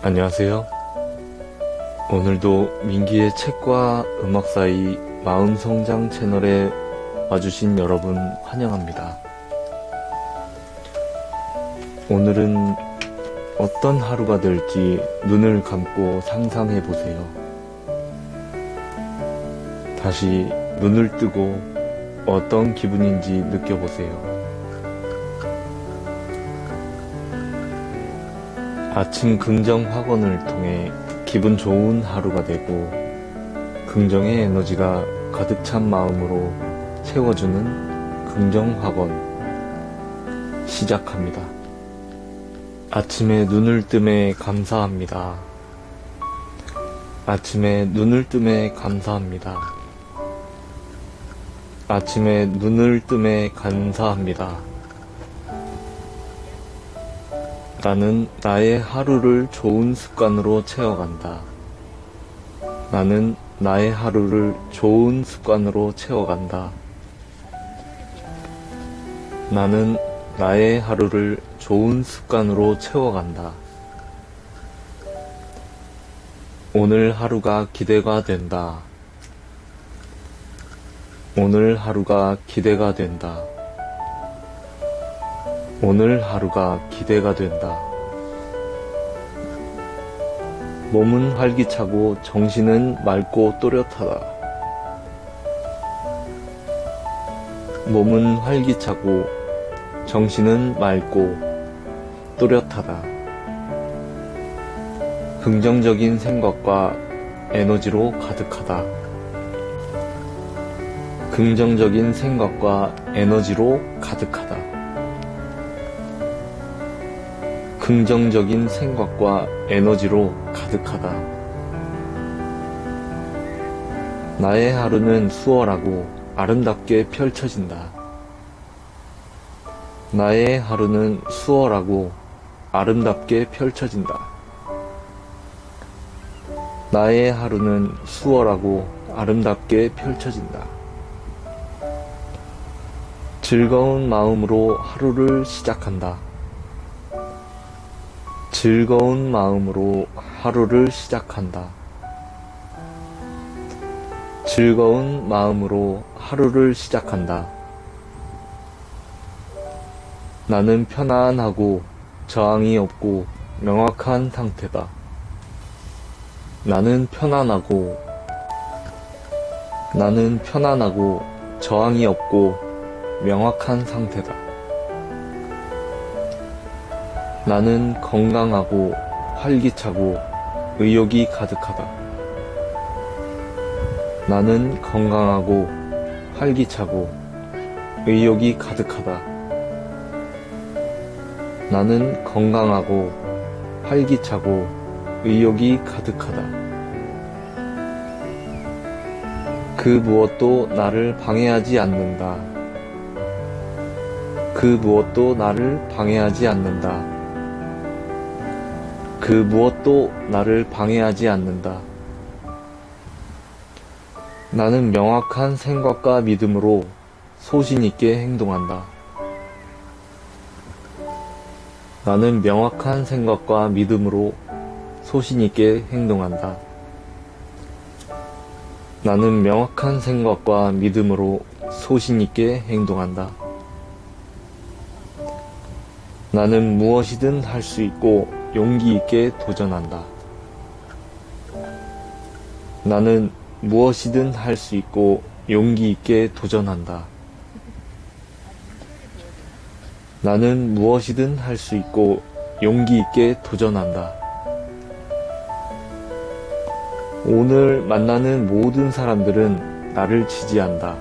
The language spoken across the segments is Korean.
안녕하세요. 오늘도 민기의 책과 음악 사이 마음 성장 채널에 와주신 여러분 환영합니다. 오늘은 어떤 하루가 될지 눈을 감고 상상해 보세요. 다시 눈을 뜨고 어떤 기분인지 느껴보세요. 아침 긍정 학원을 통해 기분 좋은 하루가 되고 긍정의 에너지가 가득 찬 마음으로 채워주는 긍정 학원 시작합니다. 아침에 눈을 뜸에 감사합니다. 아침에 눈을 뜸에 감사합니다. 아침에 눈을 뜸에 감사합니다. 나는 나의 하루를 좋은 습관으로 채워간다. 나는 나의 하루를 좋은 습관으로 채워간다. 나는 나의 하루를 좋은 습관으로 채워간다. 오늘 하루가 기대가 된다. 오늘 하루가 기대가 된다. 오늘 하루가 기대가 된다. 몸은 활기차고 정신은 맑고 또렷하다. 몸은 활기차고 정신은 맑고 또렷하다. 긍정적인 생각과 에너지로 가득하다. 긍정적인 생각과 에너지로 가득하다. 긍정적인 생각과 에너지로 가득하다. 나의 하루는 수월하고 아름답게 펼쳐진다. 나의 하루는 수월하고 아름답게 펼쳐진다. 나의 하루는 수월하고 아름답게 펼쳐진다. 즐거운 마음으로 하루를 시작한다. 즐거운 마음으로 하루를 시작한다. 즐거운 마음으로 하루를 시작한다. 나는 편안하고 저항이 없고 명확한 상태다. 나는 편안하고 나는 편안하고 저항이 없고 명확한 상태다. 나는 건강하고 활기차고 의욕이 가득하다. 나는 건강하고 활기차고 의욕이 가득하다. 나는 건강하고 활기차고 의욕이 가득하다. 그 무엇도 나를 방해하지 않는다. 그 무엇도 나를 방해하지 않는다. 그 무엇도 나를 방해하지 않는다. 나는 명확한 생각과 믿음으로 소신있게 행동한다. 나는 명확한 생각과 믿음으로 소신있게 행동한다. 나는 명확한 생각과 믿음으로 소신있게 행동한다. 나는 무엇이든 할 수 있고 용기 있게 도전한다. 나는 무엇이든 할 수 있고 용기 있게 도전한다. 나는 무엇이든 할 수 있고 용기 있게 도전한다. 오늘 만나는 모든 사람들은 나를 지지한다.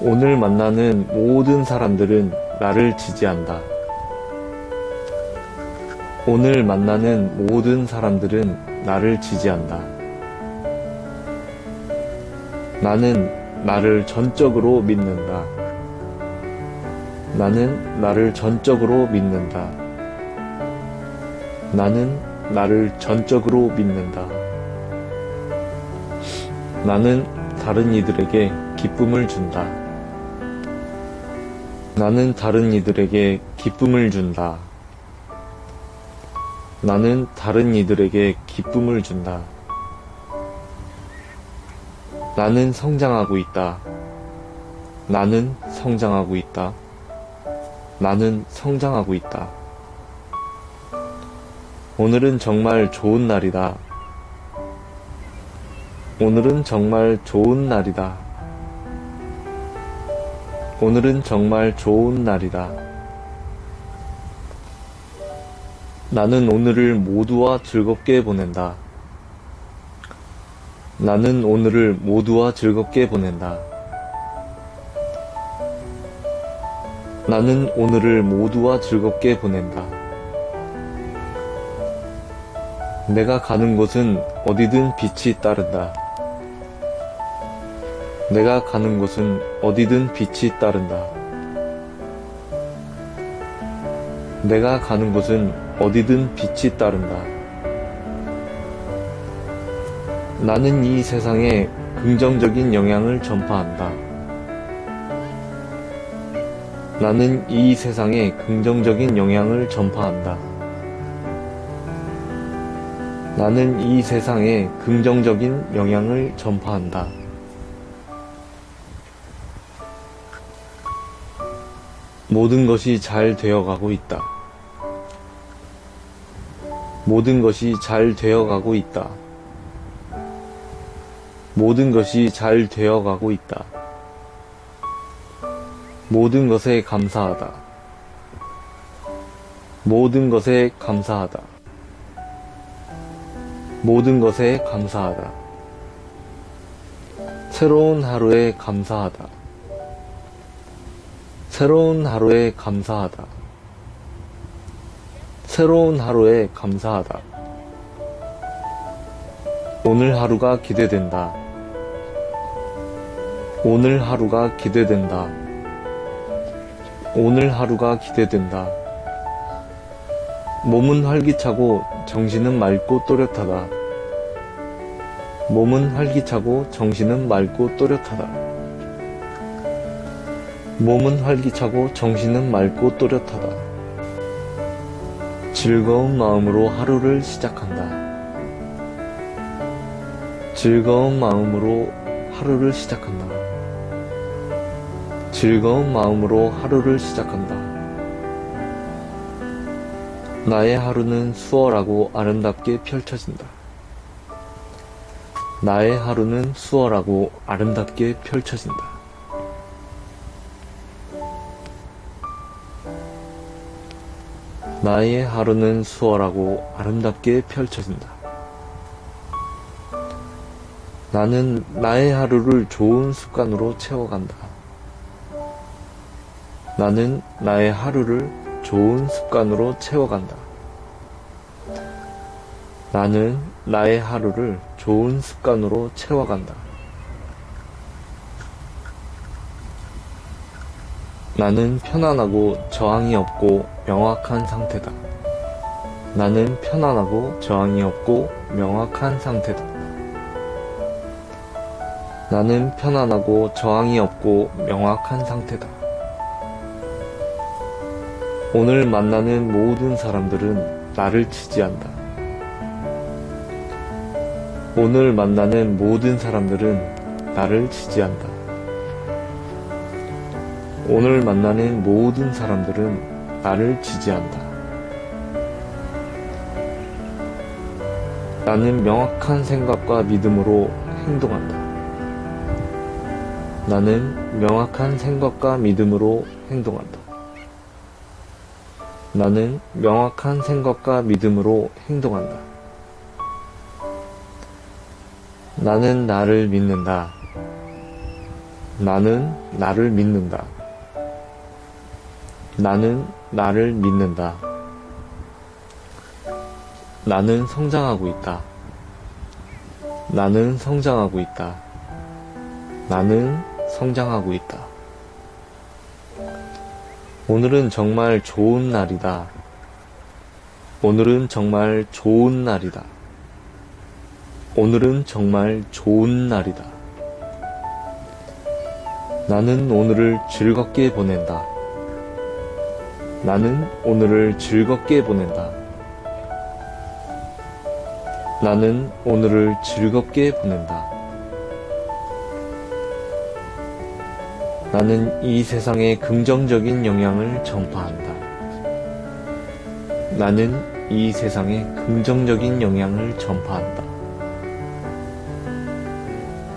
오늘 만나는 모든 사람들은 나를 지지한다. 오늘 만나는 모든 사람들은 나를 지지한다. 나는 나를 전적으로 믿는다. 나는 나를 전적으로 믿는다. 나는 나를 전적으로 믿는다. 나는 다른 이들에게 기쁨을 준다. 나는 다른 이들에게 기쁨을 준다. 나는 다른 이들에게 기쁨을 준다. 나는 성장하고 있다. 나는 성장하고 있다. 나는 성장하고 있다. 오늘은 정말 좋은 날이다. 오늘은 정말 좋은 날이다. 오늘은 정말 좋은 날이다. 나는 오늘을 모두와 즐겁게 보낸다. 나는 오늘을 모두와 즐겁게 보낸다. 나는 오늘을 모두와 즐겁게 보낸다. 내가 가는 곳은 어디든 빛이 따른다. 내가 가는 곳은 어디든 빛이 따른다. 내가 가는 곳은 어디든 빛이 따른다. 나는 이 세상에 긍정적인 영향을 전파한다. 나는 이 세상에 긍정적인 영향을 전파한다. 나는 이 세상에 긍정적인 영향을 전파한다. 모든 것이 잘 되어가고 있다. 모든 것이 잘 되어가고 있다. 모든 것이 잘 되어가고 있다. 모든 것에 감사하다. 모든 것에 감사하다. 모든 것에 감사하다. 새로운 하루에 감사하다. 새로운 하루에 감사하다. 새로운 하루에 감사하다. 오늘 하루가 기대된다. 오늘 하루가 기대된다. 오늘 하루가 기대된다. 몸은 활기차고 정신은 맑고 또렷하다. 몸은 활기차고 정신은 맑고 또렷하다. 몸은 활기차고 정신은 맑고 또렷하다. 즐거운 마음으로 하루를 시작한다. 즐거운 마음으로 하루를 시작한다. 즐거운 마음으로 하루를 시작한다. 나의 하루는 수월하고 아름답게 펼쳐진다. 나의 하루는 수월하고 아름답게 펼쳐진다. 나의 하루는 수월하고 아름답게 펼쳐진다. 나는 나의 하루를 좋은 습관으로 채워간다. 나는 나의 하루를 좋은 습관으로 채워간다. 나는 나의 하루를 좋은 습관으로 채워간다. 나는 편안하고 저항이 없고 명확한 상태다. 나는 편안하고 저항이 없고 명확한 상태다. 나는 편안하고 저항이 없고 명확한 상태다. 오늘 만나는 모든 사람들은 나를 지지한다. 오늘 만나는 모든 사람들은 나를 지지한다. 오늘 만나는 모든 사람들은 나를 지지한다. 나는 명확한 생각과 믿음으로 행동한다. 나는 명확한 생각과 믿음으로 행동한다. 나는 명확한 생각과 믿음으로 행동한다. 나는 나를 믿는다. 나는 나를 믿는다. 나는 나를 믿는다. 나는 성장하고 있다. 나는 성장하고 있다. 나는 성장하고 있다. 오늘은 정말 좋은 날이다. 오늘은 정말 좋은 날이다. 오늘은 정말 좋은 날이다. 나는 오늘을 즐겁게 보낸다. 나는 오늘을 즐겁게 보낸다. 나는 오늘을 즐겁게 보낸다. 나는 이 세상에 긍정적인 영향을 전파한다. 나는 이 세상에 긍정적인 영향을 전파한다.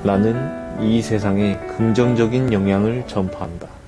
나는 이 세상에 긍정적인 영향을 전파한다.